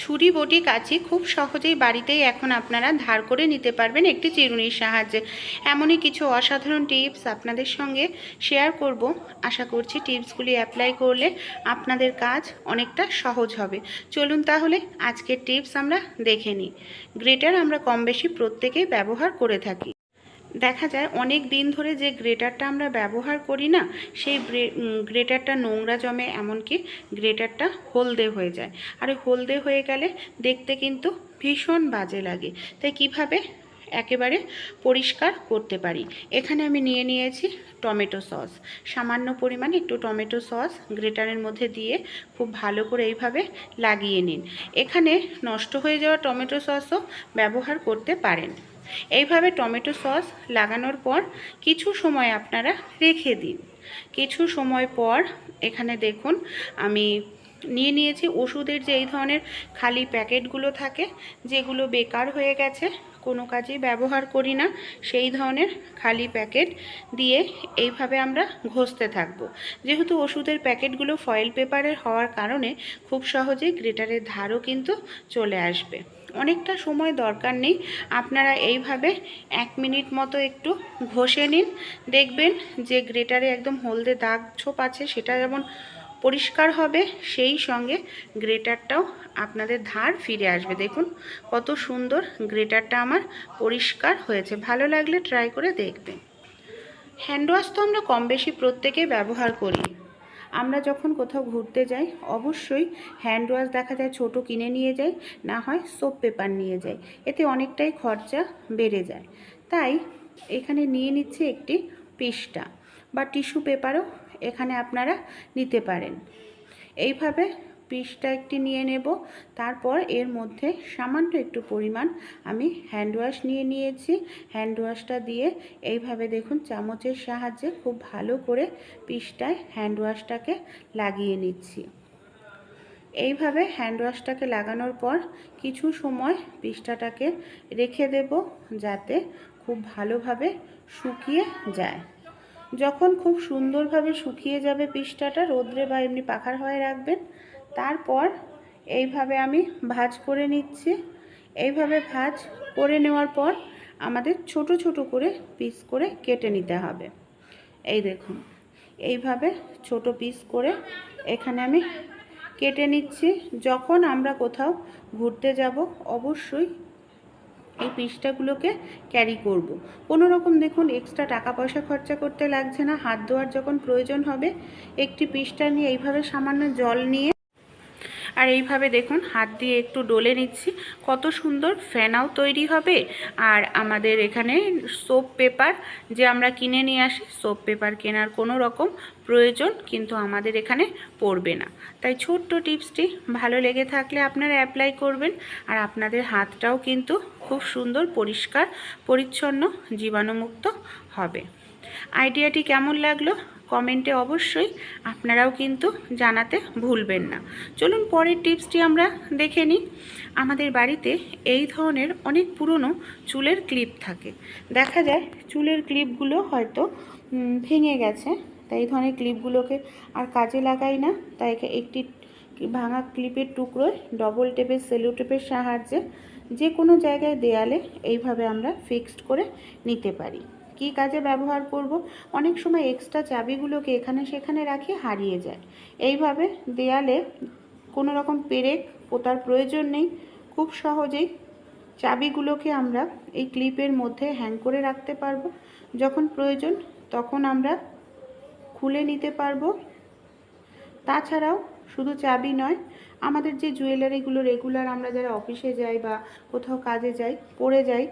ছুরি বটি কাঁচি খুব সহজেই বাড়িতেই এখন আপনারা ধার করে নিতে পারবেন একটি চিরুনির সাহায্যে। এমনই কিছু অসাধারণ টিপস আপনাদের সঙ্গে শেয়ার করব। আশা করছি টিপসগুলি অ্যাপ্লাই করলে আপনাদের কাজ অনেকটা সহজ হবে। চলুন তাহলে আজকের টিপস আমরা দেখে নিই। গ্রেটার আমরা কম বেশি প্রত্যেকেই ব্যবহার করে থাকি। দেখা যায় অনেক দিন ধরে যে গ্রেটারটা আমরা ব্যবহার করি না, সেই গ্রেটারটা নোংরা জমে, এমনকি গ্রেটারটা হলদে হয়ে যায়। আর হলদে হয়ে গেলে দেখতে কিন্তু ভীষণ বাজে লাগে। তাই কীভাবে? একেবারে পরিষ্কার করতে পারি। এখানে আমি নিয়ে নিয়েছি টমেটো সস। সামান্য পরিমাণে একটু টমেটো সস গ্রেটারের মধ্যে দিয়ে খুব ভালো করে এইভাবে লাগিয়ে নিন। এখানে নষ্ট হয়ে যাওয়া টমেটো সসও ব্যবহার করতে পারেন। এইভাবে টমেটো সস লাগানোর পর কিছু সময় আপনারা রেখে দিন। কিছু সময় পর এখানে দেখুন, আমি নিয়ে নিয়েছি ওষুধের যে এই ধরনের খালি প্যাকেটগুলো থাকে, যেগুলো বেকার হয়ে গেছে, কোনো কাজেই ব্যবহার করি না, সেই ধরনের খালি প্যাকেট দিয়ে এইভাবে আমরা ঘষতে থাকব। যেহেতু ওষুধের প্যাকেটগুলো ফয়েল পেপারের হওয়ার কারণে খুব সহজেই গ্রেটারের ধারও কিন্তু চলে আসবে। অনেকটা সময় দরকার নেই। আপনারা এইভাবে এক মিনিট মতো একটু ঘষে নিন। দেখবেন যে গ্রেটারে একদম হলদে দাগ ছোপ আছে, সেটা যেমন পরিষ্কার হবে, সেই সঙ্গে গ্রেটারটাও আপনাদের ধার ফিরে আসবে। দেখুন কত সুন্দর গ্রেটারটা আমার পরিষ্কার হয়েছে। ভালো লাগলে ট্রাই করে দেখবেন। হ্যান্ড ওয়াশ তো আমরা কম বেশি প্রত্যেকেই ব্যবহার করি। আমরা যখন কোথাও ঘুরতে যাই, অবশ্যই হ্যান্ড ওয়াশ দেখা যায়, ছোট কিনে নিয়ে যাই, না হয় সোপ পেপার নিয়ে যাই। এতে অনেকটাই খরচা বেড়ে যায়। তাই এখানে নিয়ে নিচ্ছে একটি পিসটা বা টিস্যু পেপারও এখানে আপনারা নিতে পারেন। এইভাবে পিসটা একটি নিয়ে নেব। তারপর এর মধ্যে সামান্য একটু পরিমাণ আমি হ্যান্ড ওয়াশ নিয়ে নিয়েছি। হ্যান্ড ওয়াশটা দিয়ে এইভাবে দেখুন চামচের সাহায্যে খুব ভালো করে পিসটায় হ্যান্ড ওয়াশটাকে লাগিয়ে নিচ্ছি। এইভাবে হ্যান্ড ওয়াশটাকে লাগানোর পর কিছু সময় পিসটাটাকে রেখে দেব যাতে খুব ভালোভাবে শুকিয়ে যায়। যখন খুব সুন্দরভাবে শুকিয়ে যাবে পিসটাটা, রোদ্রে বা এমনি পাখার হয়ে রাখবেন তারপর এইভাবে আমি ভাজ করে নিচ্ছি। এইভাবে ভাজ করে নেওয়ার পর আমাদের ছোট ছোট করে পিস করে কেটে নিতে হবে। এই দেখুন, এইভাবে ছোট পিস করে এখানে আমি কেটে নিচ্ছি। যখন আমরা কোথাও ঘুরতে যাব, অবশ্যই এই পিসটাগুলোকে ক্যারি করব। কোনো রকম দেখুন এক্সট্রা টাকা পয়সা খরচা করতে লাগছে না। হাত ধোয়ার যখন প্রয়োজন হবে, একটি পিসটা নিয়ে এইভাবে সামান্য জল নিয়ে আর এইভাবে দেখুন, হাত দিয়ে একটু ডলে নিচ্ছি। কত সুন্দর ফেনাও তৈরি হবে। আর আমাদের এখানে সোপ পেপার যে আমরা কিনে নিয়ে আসি, সোপ পেপার কেনার কোনো রকম প্রয়োজন কিন্তু আমাদের এখানে পড়বে না। তাই ছোট্ট টিপসটি, ভালো লেগে থাকলে আপনারা অ্যাপ্লাই করবেন। আর আপনাদের হাতটাও কিন্তু খুব সুন্দর, পরিষ্কার, পরিচ্ছন্ন, জীবাণুমুক্ত হবে। আইডিয়াটি কেমন লাগল? কমেন্টে অবশ্যই আপনারাও কিন্তু জানাতে ভুলবেন না। চলুন পরের টিপসটি আমরা দেখে নিই। আমাদের বাড়িতে এই ধরনের অনেক পুরনো চুলের ক্লিপ থাকে। দেখা যায় চুলের ক্লিপগুলো হয়তো ভেঙে গেছে, তাই এই ধরনের ক্লিপগুলোকে আর কাজে লাগাই না। তাই একটি ভাঙা ক্লিপের টুকরোয় ডবল টেপের সেলো টেপের সাহায্যে যে কোনো জায়গায় দেয়ালে এইভাবে আমরা ফিক্সড করে নিতে পারি। কী কাজে ব্যবহার করব, অনেক সময় এক্সট্রা চাবিগুলোকে এখানে সেখানে রাখি, হারিয়ে যায়। এইভাবে দেয়ালে কোনো রকম পেরেক পোতার প্রয়োজন নেই। খুব সহজেই চাবিগুলোকে আমরা এই ক্লিপের মধ্যে হ্যাং করে রাখতে পারব। যখন প্রয়োজন তখন আমরা খুলে নিতে পারব। তাছাড়াও শুধু চাবি নয় আমাদের যে জুয়েলারিগুলো রেগুলার আমরা যারা অফিসে যাই বা কোথাও কাজে যাই পরে যাই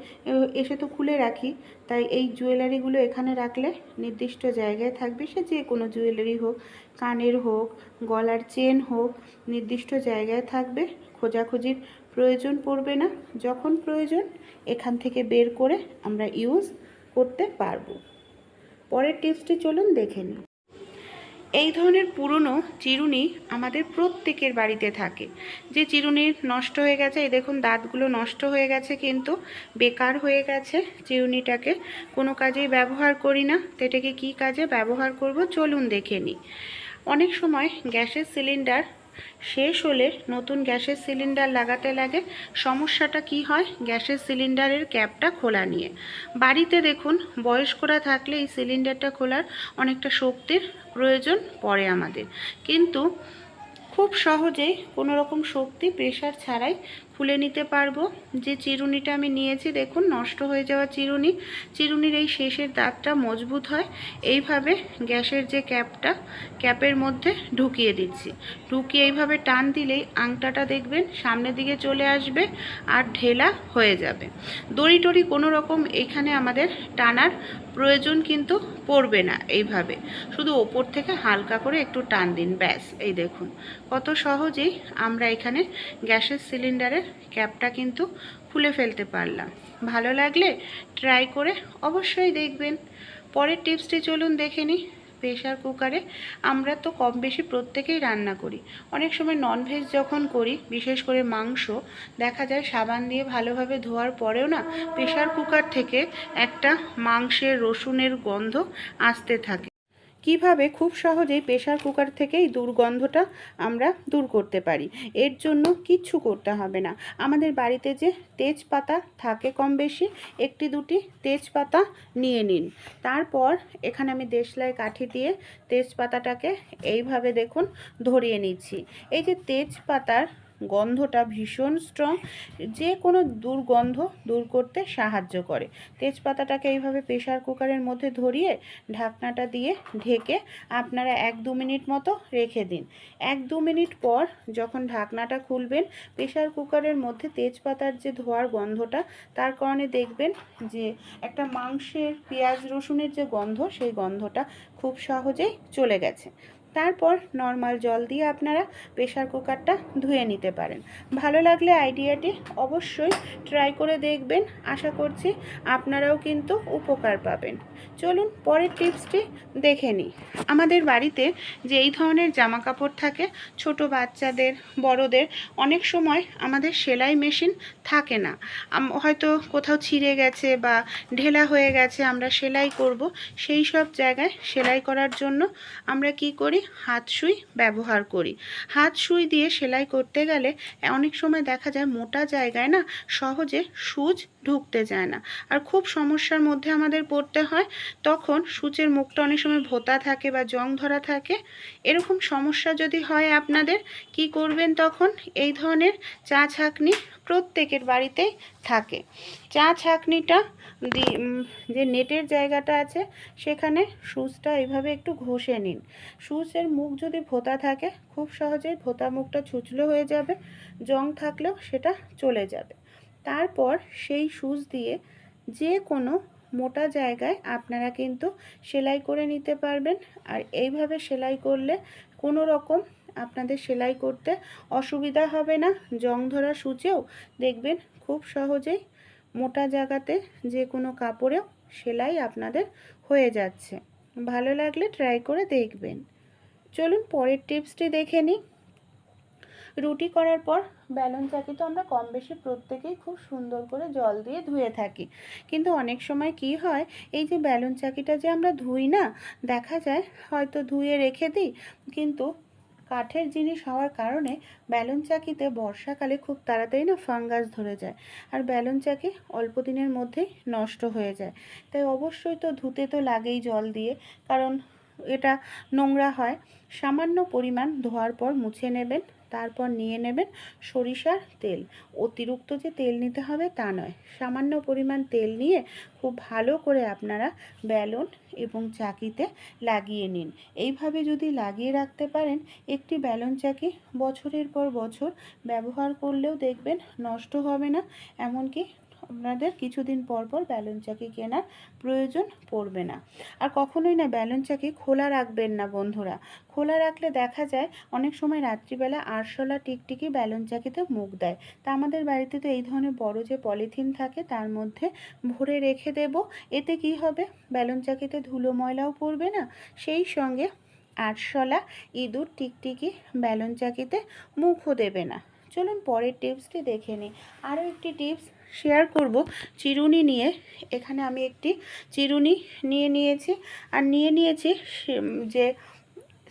এসে তো খুলে রাখি। তাই এই জুয়েলারিগুলো এখানে রাখলে নির্দিষ্ট জায়গায় থাকবে সে যে কোনো জুয়েলারি হোক, কানের হোক, গলার চেন হোক, নির্দিষ্ট জায়গায় থাকবে। খোঁজাখুঁজির প্রয়োজন পড়বে না। যখন প্রয়োজন, এখান থেকে বের করে আমরা ইউজ করতে পারব। পরের টিপসটি চলুন দেখে নিই। এই ধরনের পুরনো চিরুনি আমাদের প্রত্যেকের বাড়িতে থাকে। যে চিরুনি নষ্ট হয়ে গেছে, এই দেখুন দাঁতগুলো নষ্ট হয়ে গেছে কিন্তু বেকার হয়ে গেছে চিরুনিটাকে। কোনো কাজেই ব্যবহার করি না। তো এটাকে কী কাজে ব্যবহার করব? চলুন দেখে নিই। অনেক সময় গ্যাসের সিলিন্ডার শেষ হলে নতুন গ্যাসের সিলিন্ডার লাগাতে লাগে। সমস্যাটা কি হয়? গ্যাসের সিলিন্ডারের ক্যাপটা খোলা নিয়ে। বাড়িতে দেখুন, বয়স্করা থাকলে এই সিলিন্ডারটা খোলার অনেকটা শক্তির প্রয়োজন পড়ে আমাদের। কিন্তু খুব সহজেই কোনোরকম শক্তি প্রেশার ছাড়াই খুলে নিতে পারব। যে চিরুনিটা আমি নিয়েছি, দেখুন, নষ্ট হয়ে যাওয়া চিরুনি। চিরুনির এই শেষের দাঁতটা মজবুত হয়। এইভাবে গ্যাসের যে ক্যাপটা, ক্যাপের মধ্যে ঢুকিয়ে দিচ্ছি। ঢুকিয়ে এইভাবে টান দিলেই আংটাটা দেখবেন সামনের দিকে চলে আসবে আর ঢেলা হয়ে যাবে। দড়ি টড়ি কোনো রকম এখানে আমাদের টানার প্রয়োজন কিন্তু পড়বে না এইভাবে। শুধু ওপর থেকে হালকা করে একটু টান দিন, ব্যাস। এই দেখুন, কত সহজেই আমরা এখানে গ্যাসের সিলিন্ডারের ক্যাপটা কিন্তু খুলে ফেলতে পারলাম। ভালো লাগলে ট্রাই করে অবশ্যই দেখবেন। পরের টিপসটি চলুন দেখে নিই। প্রেশার কুকারে আমরা তো কম বেশি প্রত্যেকেই রান্না করি। অনেক সময় ননভেজ যখন করি, বিশেষ করে মাংস, দেখা যায় সাবান দিয়ে ভালোভাবে ধোয়ার পরেও না প্রেশার কুকার থেকে একটা মাংসের রসুনের গন্ধ আসতে থাকে। কীভাবে খুব সহজেই প্রেশার কুকার থেকেই দুর্গন্ধটা আমরা দূর করতে পারি? এর জন্য কিচ্ছু করতে হবে না। আমাদের বাড়িতে যে তেজপাতা থাকে কম বেশি, একটি দুটি তেজপাতা নিয়ে নিন। তারপর এখানে আমি দেশলাই কাঠি দিয়ে তেজপাতাটাকে এইভাবে দেখুন ধরিয়ে নিচ্ছি। এই যে তেজপাতার গন্ধটা ভীষণ স্ট্রং যে কোনো দুর্গন্ধ দূর করতে সাহায্য করে। তেজপাতাটাকে এইভাবে প্রেশার কুকারের মধ্যে ধরিয়ে ঢাকনাটা দিয়ে ঢেকে আপনারা এক দু মিনিট মতো রেখে দিন। এক দু মিনিট পর যখন ঢাকনাটা খুলবেন প্রেশার কুকারের মধ্যে তেজপাতার যে ধোয়ার গন্ধটা, তার কারণে দেখবেন যে একটা মাংসের পেঁয়াজ রসুনের যে গন্ধ, সেই গন্ধটা খুব সহজেই চলে গেছে। তারপর নর্মাল জল দিয়ে আপনারা প্রেশার কুকারটা ধুয়ে নিতে পারেন। ভালো লাগলে আইডিয়াটি অবশ্যই ট্রাই করে দেখবেন। আশা করছি আপনারাও কিন্তু উপকার পাবেন। চলুন পরের টিপসটি দেখে নিই। আমাদের বাড়িতে যে এই ধরনের জামা কাপড় থাকে, ছোট বাচ্চাদের, বড়দের, অনেক সময় আমাদের সেলাই মেশিন থাকে না। হয়তো কোথাও ছিঁড়ে গেছে বা ঢেলা হয়ে গেছে, আমরা সেলাই করব। সেই সব জায়গায় সেলাই করার জন্য আমরা কি করি? হাত সুই ব্যবহার করি। হাত সুই দিয়ে সেলাই করতে গেলে অনেক সময় দেখা যায় মোটা জায়গায় না সহজে সুচ ঢুকতে যায় না। আর খুব সমস্যার মধ্যে আমাদের পড়তে হয়, তখন সূচের মুখটা অনেক সময় ভোতা থাকে বা জং ধরা থাকে। এরকম সমস্যা যদি হয় আপনাদের, কি করবেন তখন? এই ধরনের চা ছাঁকনি প্রত্যেকের বাড়িতেই থাকে। চা ছাঁকনিটা যে নেটের জায়গাটা আছে, সেখানে সুচটা এইভাবে একটু ঘষে নিন। সুচের মুখ যদি ভোতা থাকে, খুব সহজেই ভোতা মুখটা ছুচলো হয়ে যাবে, জং থাকলেও সেটা চলে যাবে। তারপর সেই সুচ দিয়ে যে কোনো মোটা জায়গায় আপনারা কিন্তু সেলাই করে নিতে পারবেন। আর এইভাবে সেলাই করলে কোনো রকম আপনাদের সেলাই করতে অসুবিধা হবে না। জং ধরা সূচেও দেখবেন খুব সহজেই মোটা জায়গাতে যে কোনো কাপড়েও সেলাই আপনাদের হয়ে যাচ্ছে। ভালো লাগলে ট্রাই করে দেখবেন। চলুন পরের টিপসটি দেখে নিই। রুটি করার পর ব্যালন চাকি তো আমরা কম বেশি প্রত্যেকেই খুব সুন্দর করে জল দিয়ে ধুয়ে থাকি। কিন্তু অনেক সময় কি হয়, এই যে ব্যালন চাকিটা যে আমরা ধুই না, দেখা যায় হয়তো ধুয়ে রেখে দিই, কিন্তু কাঠের জিনিস হওয়ার কারণে ব্যালন চাকিতে বর্ষাকালে খুব তাড়াতাড়ি না ফাঙ্গাস ধরে যায় আর ব্যালন চাকি অল্প দিনের মধ্যেই নষ্ট হয়ে যায়। তাই অবশ্যই তো ধুতে তো লাগেই জল দিয়ে, কারণ এটা নোংরা হয়। সামান্য পরিমাণ ধোয়ার পর মুছে নেবেন তারপর নিয়ে নেবেন সরিষার তেল। অতিরিক্ত যে তেল নিতে হবে তা নয়, সামান্য পরিমাণ তেল নিয়ে খুব ভালো করে আপনারা ব্যালন এবং চাকিতে লাগিয়ে নিন। এইভাবে যদি লাগিয়ে রাখতে পারেন, একটি ব্যালন চাকি বছরের পর বছর ব্যবহার করলেও দেখবেন নষ্ট হবে না, এমনকি আপনাদের কিছুদিন পর পর ব্যালন চাকি কেনার প্রয়োজন পড়বে না। আর কখনোই না ব্যালন চাকি খোলা রাখবেন না বন্ধুরা। খোলা রাখলে দেখা যায় অনেক সময় রাত্রিবেলা আরশোলা টিকটিকি ব্যালন চাকিতে মুখ দেয়। তা আমাদের বাড়িতে তো এই ধরনের বড় যে পলিথিন থাকে তার মধ্যে ভরে রেখে দেব। এতে কি হবে? ব্যালন চাকিতে ধুলো ময়লাও পড়বে না। সেই সঙ্গে আরশোলা ইঁদুর টিকটিকি ব্যালন চাকিতে মুখও দেবে না। চলুন পরের টিপসটি দেখে নিই। আরও একটি টিপস শেয়ার করব। চিরুনি নিয়ে, এখানে আমি একটি চিরুনি নিয়ে নিয়েছি। আর নিয়ে নিয়েছি যে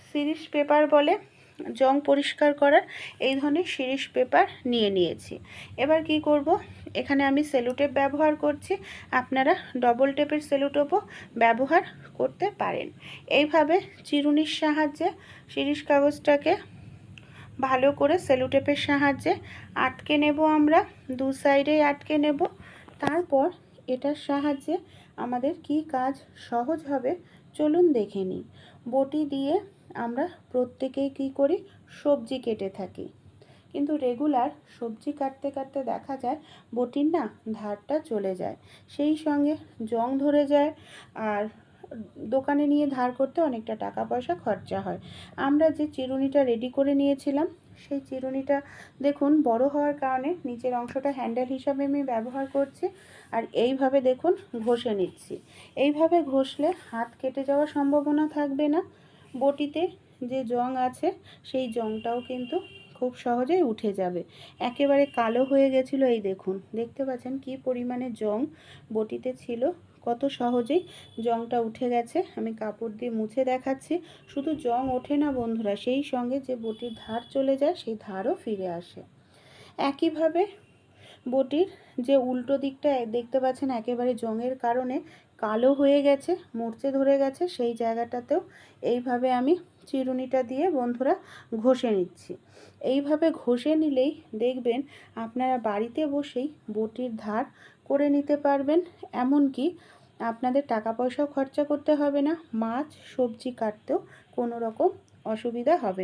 সিরিজ পেপার বলে, জং পরিষ্কার করার, এই ধরনের শিরিষ পেপার নিয়ে নিয়েছি। এবার কি করব? এখানে আমি সেলুটেপ ব্যবহার করছি। আপনারা ডবল টেপের সেলুটেপও ব্যবহার করতে পারেন। এইভাবে চিরুনির সাহায্যে শিরিষ কাগজটাকে ভালো করে সেলুটেপের সাহায্যে আটকে নেব আমরা, দু সাইডেই আটকে নেব। তারপর এটার সাহায্যে আমাদের কি কাজ সহজ হবে চলুন দেখে নিই। বটি দিয়ে আমরা প্রত্যেকেই কী করি? সবজি কেটে থাকি। কিন্তু রেগুলার সবজি কাটতে কাটতে দেখা যায় বটির না ধারটা চলে যায়। সেই সঙ্গে জং ধরে যায়, আর দোকানে নিয়ে ধার করতে অনেকটা টাকা পয়সা খরচা হয়। আমরা যে চিরুনিটা রেডি করে নিয়েছিলাম, সেই চিরুনিটা দেখুন বড় হওয়ার কারণে নিচের অংশটা হ্যান্ডেল হিসাবে আমি ব্যবহার করছি আর এইভাবে দেখুন ঘষে নিচ্ছি। এইভাবে ঘষলে হাত কেটে যাওয়ার সম্ভাবনা থাকবে না। বটিতে যে জং আছে, সেই জংটাও কিন্তু খুব সহজেই উঠে যাবে। একেবারে কালো হয়ে গেছিল এই দেখুন। দেখতে পাচ্ছেন কি পরিমাণে জং বটিতে ছিল। কত সহজেই জংটা উঠে গেছে। আমি কাপড় দিয়ে মুছে দেখাচ্ছি। শুধু জং ওঠে না বন্ধুরা, সেই সঙ্গে যে বটির ধার চলে যায়, সেই ধারও ফিরে আসে। একইভাবে বটির যে উল্টো দিকটা দেখতে পাচ্ছেন একেবারে জংয়ের কারণে কালো হয়ে গেছে, মরচে ধরে গেছে। সেই জায়গাটাতেও এইভাবে আমি চিরুনিটা দিয়ে বন্ধুরা ঘষে নিচ্ছি। এইভাবে ঘষে নিলেই দেখবেন আপনারা বাড়িতে বসেই বটির ধার করে নিতে পারবেন। এমনকি আপনাদের টাকা পয়সাও খরচা করতে হবে না। মাছ সবজি কাটতেও কোনো রকম অসুবিধা হবে